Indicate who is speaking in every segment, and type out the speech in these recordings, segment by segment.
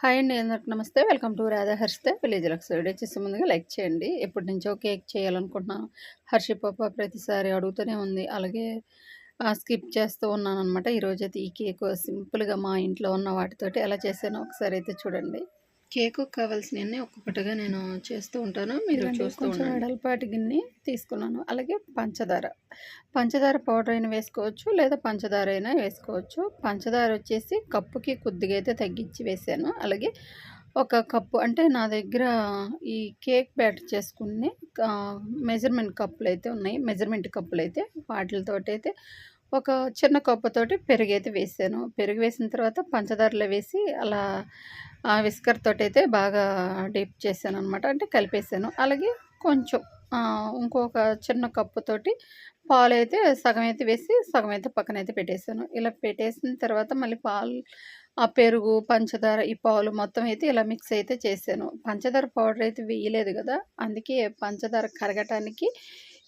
Speaker 1: Hi అండి అందరికి నమస్తే. Welcome to Radha Harshitha village lux video. చేసే ముందుగా లైక్ చేయండి. ఎప్పటి నుంచో కేక్ చేయాలనుకుంటున్నాను. హర్షి పాప ప్రతిసారి అడుగుతూనే ఉంది. అలాగే స్కిప్ చేస్తూ ఉన్నాను అనమాట ఈరోజు అయితే ఈ కేక్ సింపుల్గా మా ఇంట్లో ఉన్న వాటితోటి ఎలా చేశానో ఒకసారి అయితే చూడండి. కేకు కావాల్సినవన్నీ ఒక్కొక్కటిగా నేను చేస్తూ ఉంటాను. మీరు చూస్తూ ఉంటాను వెడల్పాటి గిన్నె తీసుకున్నాను. అలాగే పంచదార. పంచదార పౌడర్ అయినా వేసుకోవచ్చు లేదా పంచదార అయినా వేసుకోవచ్చు. పంచదార వచ్చేసి కప్పుకి కొద్దిగా అయితే తగ్గించి వేసాను. అలాగే ఒక కప్పు అంటే నా దగ్గర ఈ కేక్ బ్యాటర్ చేసుకుని మెజర్మెంట్ కప్పులు అయితే ఉన్నాయి. మెజర్మెంట్ కప్పులు అయితే వాటితో అయితే ఒక చిన్న కప్పుతోటి పెరుగు అయితే వేసాను. పెరుగు వేసిన తర్వాత పంచదారలో వేసి అలా విస్కర్ తోటైతే అయితే బాగా డీప్ చేశాను అనమాట అంటే కలిపేసాను అలాగే కొంచెం ఇంకొక చిన్న కప్పుతోటి పాలు అయితే సగం అయితే వేసి సగం అయితే పక్కన అయితే పెట్టేశాను. ఇలా పెట్టేసిన తర్వాత మళ్ళీ పాలు ఆ పెరుగు పంచదార ఈ పాలు మొత్తం అయితే ఇలా మిక్స్ అయితే చేశాను. పంచదార పౌడర్ అయితే వేయలేదు కదా అందుకే పంచదార కరగటానికి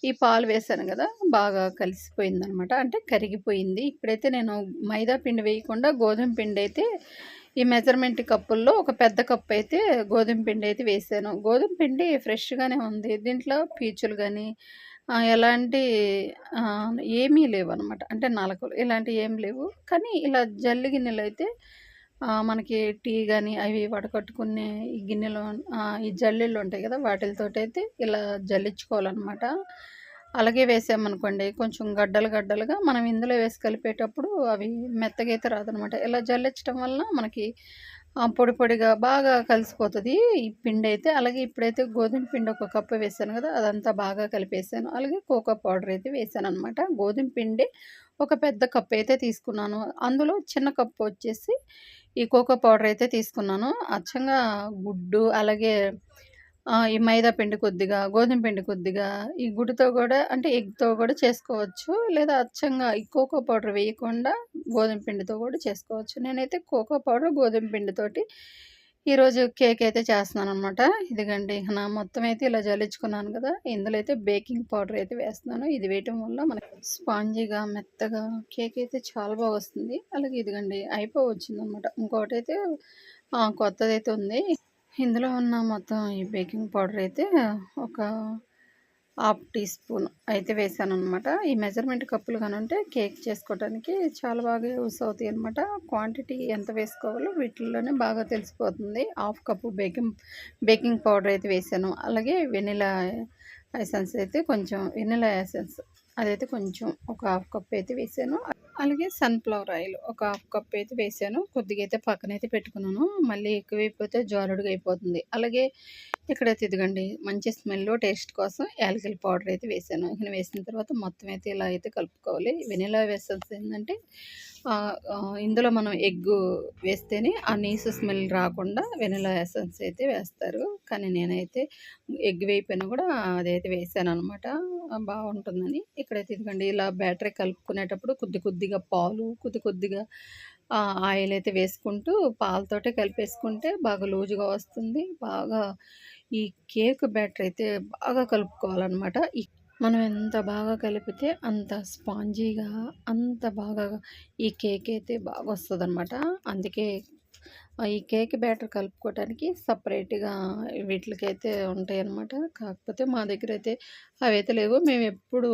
Speaker 1: ఈ పాలు వేసాను కదా బాగా కలిసిపోయింది అనమాట అంటే కరిగిపోయింది. ఇప్పుడైతే నేను మైదా పిండి వేయకుండా గోధుమ పిండి అయితే ఈ మెజర్మెంట్ కప్పుల్లో ఒక పెద్ద కప్పు అయితే గోధుమ పిండి అయితే వేసాను. గోధుమ పిండి ఫ్రెష్గానే ఉంది. దీంట్లో పీచులు కానీ ఎలాంటి ఏమీ లేవు అనమాట అంటే నలకలు ఇలాంటివి ఏం లేవు. కానీ ఇలా జల్లి గిన్నెలు అయితే మనకి టీ కానీ అవి వడకట్టుకునే ఈ గిన్నెలు ఈ జల్లీలు ఉంటాయి కదా వాటితోటైతే ఇలా జల్లించుకోవాలన్నమాట. అలాగే వేసామనుకోండి కొంచెం గడ్డలు గడ్డలుగా మనం ఇందులో వేసి కలిపేటప్పుడు అవి మెత్తగా అయితే రాదనమాట. ఇలా జల్లించడం వలన మనకి పొడి పొడిగా బాగా కలిసిపోతుంది. ఈ పిండి అయితే అలాగే ఇప్పుడైతే గోధుమ పిండి ఒక కప్పు వేసాను కదా అదంతా బాగా కలిపేసాను. అలాగే కోకో పౌడర్ అయితే వేసాను అనమాట గోధుమ పిండి ఒక పెద్ద కప్పు అయితే తీసుకున్నాను. అందులో చిన్న కప్పు వచ్చేసి ఈ కోకో పౌడర్ అయితే తీసుకున్నాను. అచ్చంగా గుడ్డు అలాగే ఈ మైదా పిండి కొద్దిగా గోధుమ పిండి కొద్దిగా ఈ గుడితో కూడా అంటే ఎగ్తో కూడా చేసుకోవచ్చు. లేదా అచ్చంగా ఈ కోకో పౌడర్ వేయకుండా గోధుమ పిండితో కూడా చేసుకోవచ్చు. నేనైతే కోకో పౌడర్ గోధుమ పిండితోటి ఈరోజు కేక్ అయితే చేస్తున్నాను అనమాట ఇదిగండి నా మొత్తం అయితే ఇలా జల్లించుకున్నాను కదా. ఇందులో అయితే బేకింగ్ పౌడర్ అయితే వేస్తున్నాను. ఇది వేయటం వల్ల మనకి స్పాంజీగా మెత్తగా కేక్ అయితే చాలా బాగా వస్తుంది. అలాగే ఇదిగండి అయిపో వచ్చిందనమాట ఇంకోటి అయితే కొత్తది అయితే ఉంది. ఇందులో ఉన్న మొత్తం ఈ బేకింగ్ పౌడర్ అయితే ఒక హాఫ్ టీ స్పూన్ అయితే వేసాను అనమాట ఈ మెజర్మెంట్ కప్పులు కానుంటే కేక్ చేసుకోవడానికి చాలా బాగా యూస్ అవుతాయి అనమాట క్వాంటిటీ ఎంత వేసుకోవాలో వీటిల్లోనే బాగా తెలిసిపోతుంది. Half cup baking baking powder అయితే వేసాను. అలాగే వెనిలా ఎసెన్స్ అయితే కొంచెం వెనిలా ఎసెన్స్ అదైతే కొంచెం ఒక హాఫ్ కప్ అయితే వేసాను. అలాగే సన్ఫ్లవర్ ఆయిల్ ఒక హాఫ్ కప్ అయితే వేసాను. కొద్దిగా అయితే పక్కన అయితే పెట్టుకున్నాను. మళ్ళీ ఎక్కువైపోతే జారుడుగా అయిపోతుంది. అలాగే ఇక్కడైతే ఇదిగండి మంచి స్మెల్ టేస్ట్ కోసం యాలకల్ పౌడర్ అయితే వేసాను. ఇక వేసిన తర్వాత మొత్తం అయితే ఇలా అయితే కలుపుకోవాలి. వెనిలా వేసాల్సి ఏంటంటే ఇందులో మనం ఎగ్ వేస్తేనే ఆ నీసు స్మెల్ రాకుండా వెనిలా ఎసెన్స్ అయితే వేస్తారు. కానీ నేనైతే ఎగ్ వేయిపోయినా కూడా అదైతే వేసాను అనమాట బాగుంటుందని. ఇక్కడైతే ఇదిగండి ఇలా బ్యాటరీ కలుపుకునేటప్పుడు కొద్ది కొద్దిగా పాలు కొద్ది కొద్దిగా ఆయిల్ అయితే వేసుకుంటూ పాలతోటే కలిపేసుకుంటే బాగా లూజుగా వస్తుంది. బాగా ఈ కేక్ బ్యాటర్ అయితే బాగా కలుపుకోవాలన్నమాట. మనం ఎంత బాగా కలిపితే అంత స్పాంజీగా అంత బాగా ఈ కేక్ అయితే బాగా వస్తుంది అనమాట అందుకే ఈ కేక్ బ్యాటర్ కలుపుకోవడానికి సపరేట్గా వీటికైతే ఉంటాయి అన్నమాట కాకపోతే మా దగ్గర అయితే అవి అయితే లేవు. మేము ఎప్పుడు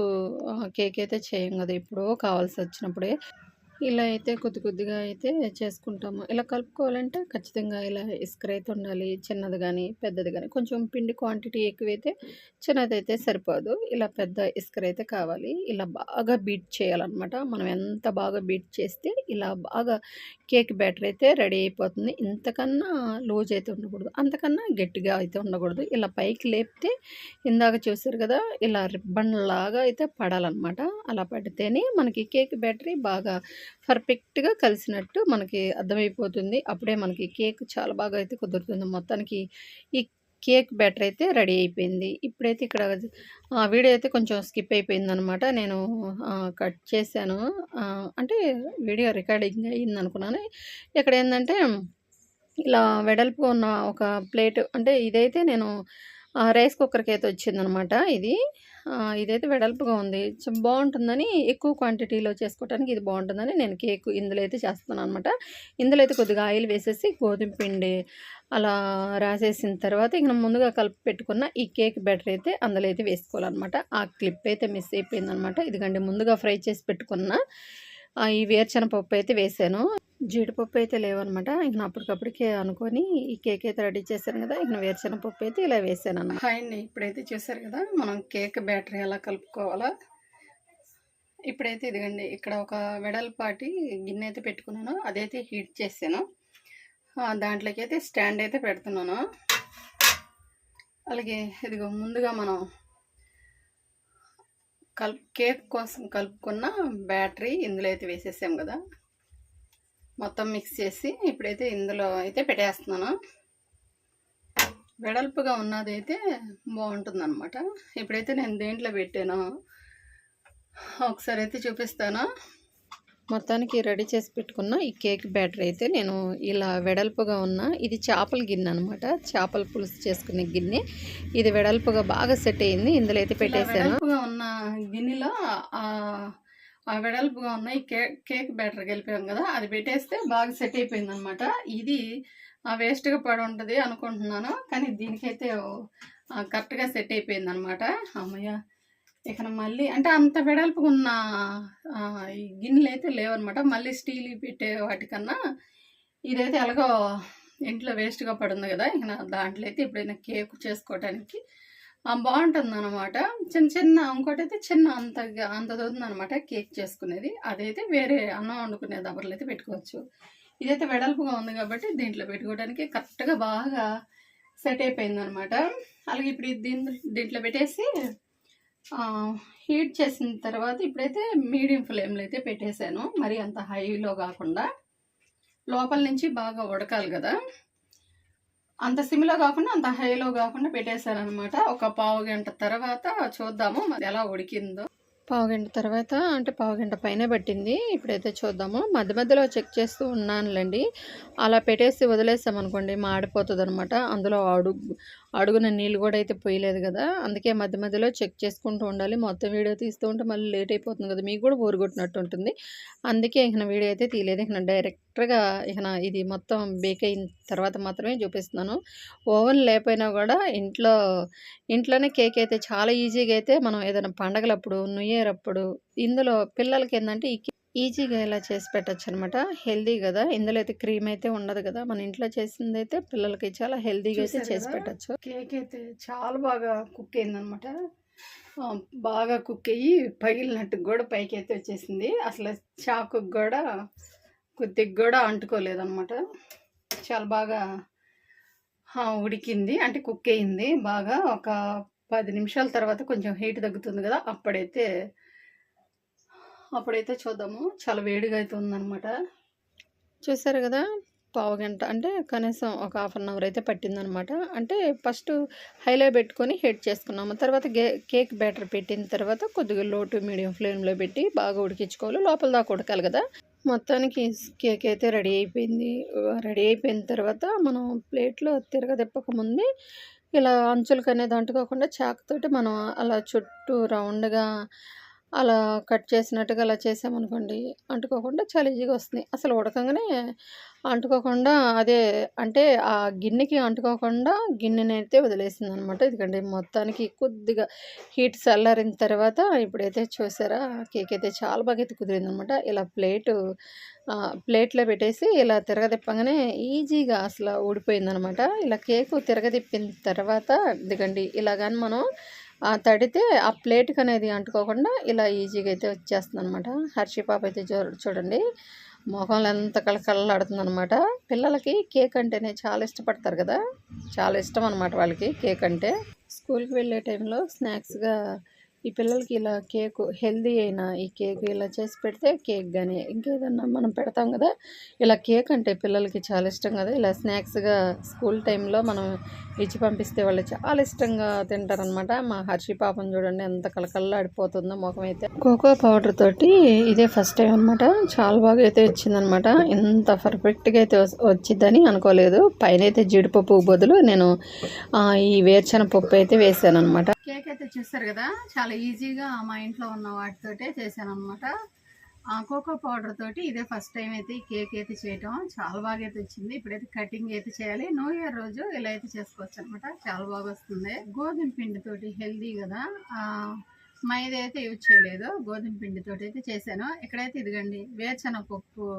Speaker 1: కేక్ అయితే చేయం కదా. ఎప్పుడో కావాల్సి వచ్చినప్పుడే ఇలా అయితే కొద్ది కొద్దిగా అయితే చేసుకుంటాము. ఇలా కలుపుకోవాలంటే ఖచ్చితంగా ఇలా ఇసుకర అయితే ఉండాలి. చిన్నది కానీ పెద్దది కానీ కొంచెం పిండి క్వాంటిటీ ఎక్కువైతే చిన్నది అయితే సరిపోదు. ఇలా పెద్ద ఇసుకర అయితే కావాలి. ఇలా బాగా బీట్ చేయాలన్నమాట. మనం ఎంత బాగా బీట్ చేస్తే ఇలా బాగా కేక్ బ్యాటర్ అయితే రెడీ అయిపోతుంది. ఇంతకన్నా లూజ్ అయితే ఉండకూడదు. అంతకన్నా గట్టిగా అయితే ఉండకూడదు. ఇలా పైకి లేపితే ఇందాక చూసారు కదా ఇలా రిబ్బన్ లాగా అయితే పడాలన్నమాట. అలా పడితేనే మనకి కేక్ బ్యాటరీ బాగా పర్ఫెక్ట్గా కలిసినట్టు మనకి అర్థమైపోతుంది. అప్పుడే మనకి కేక్ చాలా బాగా అయితే కుదురుతుంది. మొత్తానికి ఈ కేక్ బ్యాటర్ అయితే రెడీ అయిపోయింది. ఇప్పుడైతే ఇక్కడ వీడియో అయితే కొంచెం స్కిప్ అయిపోయింది అనమాట నేను కట్ చేశాను. అంటే వీడియో రికార్డింగ్ అయింది అనుకున్నాను ఇక్కడ ఏంటంటే ఇలా వెడల్పు ఉన్న ఒక ప్లేట్ అంటే ఇదైతే నేను రైస్ కుక్కర్కి అయితే వచ్చిందనమాట ఇది. ఇదైతే వెడల్పుగా ఉంది. చ- బాగుంటుందని ఎక్కువ క్వాంటిటీలో చేసుకోవడానికి ఇది బాగుంటుందని నేను కేక్ ఇందులో అయితే చేస్తున్నాను అనమాట ఇందులో అయితే కొద్దిగా ఆయిల్ వేసేసి గోధుమ పిండి అలా రాసేసిన తర్వాత ఇక ముందుగా కలిపి పెట్టుకున్న ఈ కేక్ బ్యాటర్ అయితే అందులో అయితే వేసుకోవాలన్నమాట ఆ క్లిప్ అయితే మిస్ అయిపోయిందనమాట. ఇదిగండి ముందుగా ఫ్రై చేసి పెట్టుకున్న ఈ వేరుశనగపప్పు అయితే వేసాను. జీడిపప్పు అయితే లేవన్నమాట. ఇక అప్పటికప్పటికే అనుకొని ఈ కేక్ అయితే రెడీ చేశాను కదా ఇక వేరుశనగపప్పు అయితే ఇలా వేసాను హాయ్ అండి ఇప్పుడైతే చూసారు కదా మనం కేక్ బ్యాటరీ ఎలా కలుపుకోవాలా? ఇప్పుడైతే ఇదిగండి ఇక్కడ ఒక వెడల్పాటి గిన్నె అయితే పెట్టుకున్నాను అదైతే హీట్ చేసాను ఆ, దాంట్లోకి అయితే స్టాండ్ అయితే పెడుతున్నాను. అలాగే ఇదిగో ముందుగా మనం కలుపు కేక్ కోసం కలుపుకున్న బ్యాటరీ ఇందులో అయితే వేసేసాం కదా. మొత్తం మిక్స్ చేసి ఇప్పుడైతే ఇందులో అయితే పెట్టేస్తున్నాను. వెడల్పుగా ఉన్నది అయితే బాగుంటుంది అనమాట ఇప్పుడైతే నేను దేంట్లో పెట్టాను ఒకసారి అయితే చూపిస్తాను. మొత్తానికి రెడీ చేసి పెట్టుకున్న ఈ కేక్ బ్యాటర్ అయితే నేను ఇలా వెడల్పుగా ఉన్న ఇది చేపల గిన్నె అనమాట చేపల పులుసు చేసుకునే గిన్నె. ఇది వెడల్పుగా బాగా సెట్ అయింది. ఇందులో అయితే పెట్టేసాను. వెడల్పుగా ఉన్న గిన్నెలో ఆ వెడల్పుగా ఉన్న ఈ కేక్ కేక్ బ్యాటర్ కలిపాం కదా అది పెట్టేస్తే బాగా సెట్ అయిపోయింది అనమాట ఇది వేస్ట్గా పడి ఉంటుంది అనుకుంటున్నాను కానీ దీనికైతే కరెక్ట్గా సెట్ అయిపోయింది అనమాట అమ్మయ్య. ఇక్కడ మళ్ళీ అంటే అంత వెడల్పుగా ఉన్న ఈ గిన్నెలు అయితే లేవన్నమాట. మళ్ళీ స్టీల్ పెట్టే వాటికన్నా ఇదైతే ఎలాగో ఇంట్లో వేస్ట్గా పడుంది కదా. ఇక దాంట్లో అయితే ఎప్పుడైనా కేక్ చేసుకోవడానికి బాగుంటుంది అనమాట చిన్న చిన్న ఇంకోటి అయితే చిన్న అంత అంత అనమాట కేక్ చేసుకునేది. అదైతే వేరే అన్నం వండుకునే దబర్లు అయితే పెట్టుకోవచ్చు. ఇదైతే వెడల్పుగా ఉంది కాబట్టి దీంట్లో పెట్టుకోవడానికి కరెక్ట్గా బాగా సెట్ అయిపోయింది అనమాట అలాగే ఇప్పుడు దీని దీంట్లో పెట్టేసి హీట్ చేసిన తర్వాత ఇప్పుడైతే మీడియం ఫ్లేమ్లో అయితే పెట్టేశాను. మరి అంత హైలో కాకుండా లోపల నుంచి బాగా ఉడకాలి కదా. అంత సిమ్లో కాకుండా అంత హైలో కాకుండా పెట్టేశాను అనమాట ఒక పావు గంట తర్వాత చూద్దాము మరి ఎలా ఉడికిందో. పావు గంట తర్వాత అంటే పావు గంట పైన పట్టింది. ఇప్పుడైతే చూద్దాము. మధ్య మధ్యలో చెక్ చేస్తూ ఉన్నానులేండి. అలా పెట్టేసి వదిలేసామనుకోండి మాడిపోతుంది అనమాట అందులో అడుగు అడుగున నీళ్ళు కూడా అయితే పోయలేదు కదా. అందుకే మధ్య మధ్యలో చెక్ చేసుకుంటూ ఉండాలి. మొత్తం వీడియో తీస్తూ ఉంటే మళ్ళీ లేట్ అయిపోతుంది కదా. మీకు కూడా బోరు కొట్టినట్టు ఉంటుంది. అందుకే ఇక వీడియో అయితే తీయలేదు. ఇక డైరెక్ట్గా ఇక ఇది మొత్తం బేక్ అయిన తర్వాత మాత్రమే చూపిస్తున్నాను. ఓవెన్ లేకపోయినా కూడా ఇంట్లో ఇంట్లోనే కేక్ అయితే చాలా ఈజీగా అయితే మనం ఏదైనా పండగలప్పుడు న్యూ ఇయర్ అప్పుడు ఇందులో పిల్లలకి ఏంటంటే ఈ ఈజీగా ఇలా చేసి పెట్టచ్చు అనమాట హెల్దీ కదా. ఇందులో అయితే క్రీమ్ అయితే ఉండదు కదా. మన ఇంట్లో చేసింది అయితే పిల్లలకి చాలా హెల్దీగా అయితే చేసి పెట్టచ్చు. కేక్ అయితే చాలా బాగా కుక్ అయిందనమాట. బాగా కుక్ అయ్యి పగిలినట్టు కూడా పైకి అయితే వచ్చేసింది. అసలు చాకు కూడా కొద్దిగా కూడా అంటుకోలేదన్నమాట చాలా బాగా ఉడికింది. అంటే కుక్ అయింది. బాగా ఒక పది నిమిషాల తర్వాత కొంచెం హీట్ తగ్గుతుంది కదా. అప్పుడైతే అప్పుడైతే చూద్దాము. చాలా వేడిగా అయితే ఉందన్నమాట. చూసారు కదా? పావు గంట అంటే కనీసం ఒక హాఫ్ అన్ అవర్ అయితే పట్టిందనమాట అంటే ఫస్ట్ హైలో పెట్టుకొని హీట్ చేసుకున్నాము. తర్వాత గే కేక్ బ్యాటర్ పెట్టిన తర్వాత కొద్దిగా లో టు మీడియం ఫ్లేమ్లో పెట్టి బాగా ఉడికించుకోవాలి. లోపల దాకా ఉడకాలి కదా? మొత్తానికి కేక్ అయితే రెడీ అయిపోయింది. రెడీ అయిపోయిన తర్వాత మనం ప్లేట్లో తిరగదెప్పకముందే ఇలా అంచులకు అనేది అంటుకోకుండా చాకుతోటి మనం అలా చుట్టూ రౌండ్గా అలా కట్ చేసినట్టుగా అలా చేసామనుకోండి అంటుకోకుండా చాలా ఈజీగా వస్తుంది. అసలు ఉడకంగానే అంటుకోకుండా అదే అంటే ఆ గిన్నెకి అంటుకోకుండా గిన్నెనైతే వదిలేసింది అనమాట ఎందుకంటే మొత్తానికి కొద్దిగా హీట్ చల్లారిన తర్వాత ఇప్పుడైతే చూసారా కేక్ అయితే చాలా బాగా అయితే కుదిరింది అనమాట ఇలా ప్లేటు ప్లేట్లో పెట్టేసి ఇలా తిరగతిప్పగానే ఈజీగా అసలు ఊడిపోయిందనమాట. ఇలా కేకు తిరగతిప్పిన తర్వాత ఎందుకండి ఇలా కానీ మనం తడితే ఆ ప్లేట్కి అనేది అంటుకోకుండా ఇలా ఈజీగా అయితే వచ్చేస్తుంది అనమాట హర్షి పాప అయితే చూ చూడండి మొహంలో ఎంత కళకళలాడుతుంది అనమాట పిల్లలకి కేక్ అంటేనే చాలా ఇష్టపడతారు కదా. చాలా ఇష్టం అనమాట వాళ్ళకి కేక్ అంటే. స్కూల్కి వెళ్ళే టైంలో స్నాక్స్గా ఈ పిల్లలకి ఇలా కేకు హెల్దీ అయిన ఈ కేక్ ఇలా చేసి పెడితే కేక్ కానీ ఇంకేదన్నా మనం పెడతాం కదా ఇలా కేక్ అంటే పిల్లలకి చాలా ఇష్టం కదా ఇలా స్నాక్స్గా స్కూల్ టైంలో మనం ఇచ్చి పంపిస్తే వాళ్ళు చాలా ఇష్టంగా తింటారనమాట మా హర్షి పాపం చూడండి ఎంత కలకల్లాడిపోతుందో ముఖం అయితే. కోకో పౌడర్ తోటి ఇదే ఫస్ట్ టైం అనమాట చాలా బాగా అయితే వచ్చిందనమాట ఇంత పర్ఫెక్ట్గా అయితే వచ్చిద్దని అనుకోలేదు. పైన అయితే జీడిపప్పు బదులు నేను ఈ వేరుశెనగ పప్పు అయితే వేసాను అనమాట కేక్ అయితే చూస్తారు కదా చాలా
Speaker 2: చాలా ఈజీగా మా ఇంట్లో ఉన్న వాటితోటే చేశాను అనమాట కోకో పౌడర్ తోటి ఇదే ఫస్ట్ టైం అయితే ఈ కేక్ అయితే చేయటం. చాలా బాగా అయితే వచ్చింది. ఇప్పుడైతే కటింగ్ అయితే చేయాలి. న్యూ ఇయర్ రోజు ఇలా అయితే చేసుకోవచ్చు అనమాట చాలా బాగా వస్తుంది. గోధుమ పిండితోటి హెల్దీ కదా. మైదా అయితే యూజ్ చేయలేదు. గోధుమ పిండితో అయితే చేశాను. ఇక్కడైతే ఇదిగండి వేరుశనగపప్పు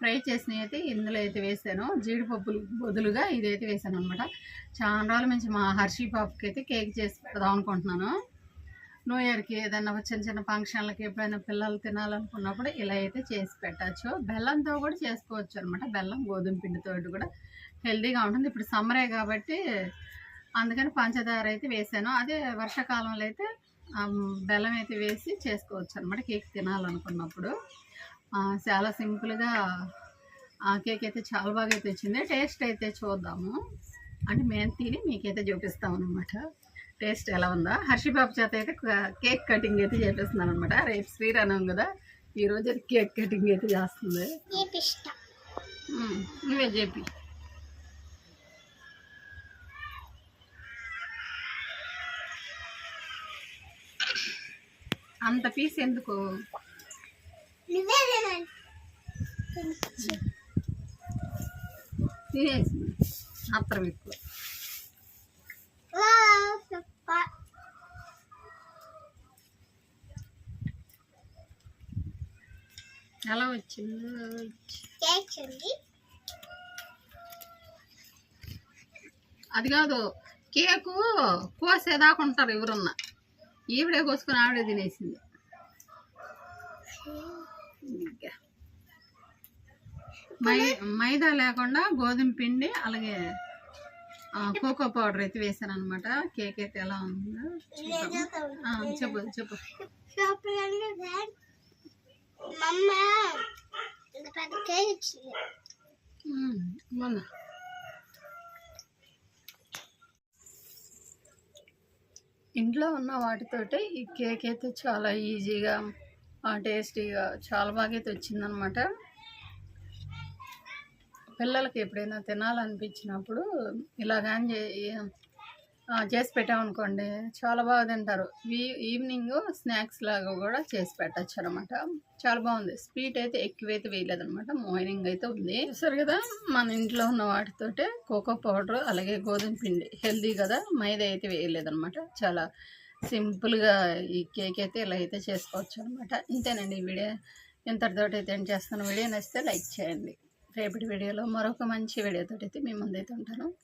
Speaker 2: ఫ్రై చేసినవి అయితే ఇందులో అయితే వేసాను జీడిపప్పులు బదులుగా ఇదైతే వేసాను అనమాట చాలా రోజుల నుంచి మా హర్షీ పాపకి అయితే కేక్ చేసి పెడదాం అనుకుంటున్నాను. న్యూ ఇయర్కి ఏదైనా చిన్న చిన్న ఫంక్షన్లకి ఎప్పుడైనా పిల్లలు తినాలనుకున్నప్పుడు ఇలా అయితే చేసి పెట్టచ్చు. బెల్లంతో కూడా చేసుకోవచ్చు అనమాట బెల్లం గోధుమ పిండితో కూడా హెల్దీగా ఉంటుంది. ఇప్పుడు సమ్మరే కాబట్టి అందుకని పంచదార అయితే వేసాను. అదే వర్షాకాలంలో అయితే బెల్లం అయితే వేసి చేసుకోవచ్చు అనమాట కేక్ తినాలనుకున్నప్పుడు. చాలా సింపుల్గా ఆ కేక్ అయితే చాలా బాగా అయితే వచ్చింది టేస్ట్ అయితే చూద్దాము. అంటే మేము తిని మీకైతే చూపిస్తాం అనమాట టేస్ట్ ఎలా ఉందో? హర్షిబాబు చేత అయితే కేక్ కటింగ్ అయితే చేపిస్తున్నాను అనమాట రేపు శ్రీరామం కదా ఈరోజు అయితే కేక్ కటింగ్ అయితే చేస్తుంది. నువ్వే చెప్పి అంత పీస్ ఎందుకు? అత్తరం ఎక్కువ. ఎలా వచ్చిందో అది కాదు కేకు కోసేదాకా ఉంటారు ఎవరున్నా. ఈవిడే కోసుకొని ఆవిడే తినేసింది. మై మైదా లేకుండా గోధుమ పిండి అలాగే కోకో పౌడర్ అయితే వేసాను అనమాట కేక్ అయితే ఎలా ఉందో చెప్పు చెప్పు. మన ఇంట్లో ఉన్న వాటితోటి ఈ కేక్ అయితే చాలా ఈజీగా ఆ, టేస్టీగా చాలా బాగా అయితే వచ్చిందనమాట పిల్లలకి ఎప్పుడైనా తినాలనిపించినప్పుడు ఇలాగాని చే- చేసి పెట్టామనుకోండి చాలా బాగా తింటారు. ఈ- ఈవినింగ్ స్నాక్స్ లాగా కూడా చేసి పెట్టచ్చు అనమాట చాలా బాగుంది. స్వీట్ అయితే ఎక్కువైతే వేయలేదన్నమాట మార్నింగ్ అయితే ఉంది. చూసారు కదా మన ఇంట్లో ఉన్న వాటితోటే కోకో పౌడర్ అలాగే గోధుమ పిండి హెల్దీ కదా మైదా అయితే వేయలేదన్నమాట చాలా సింపుల్గా ఈ కేక్ అయితే ఇలా అయితే చేసుకోవచ్చు అనమాట ఇంతేనండి ఈ వీడియో. ఇంతటితోటి అయితే ఏం చేస్తాను? వీడియో నచ్చితే లైక్ చేయండి. రేపటి వీడియోలో మరొక మంచి వీడియోతో అయితే మీ ముందైతే ఉంటాను.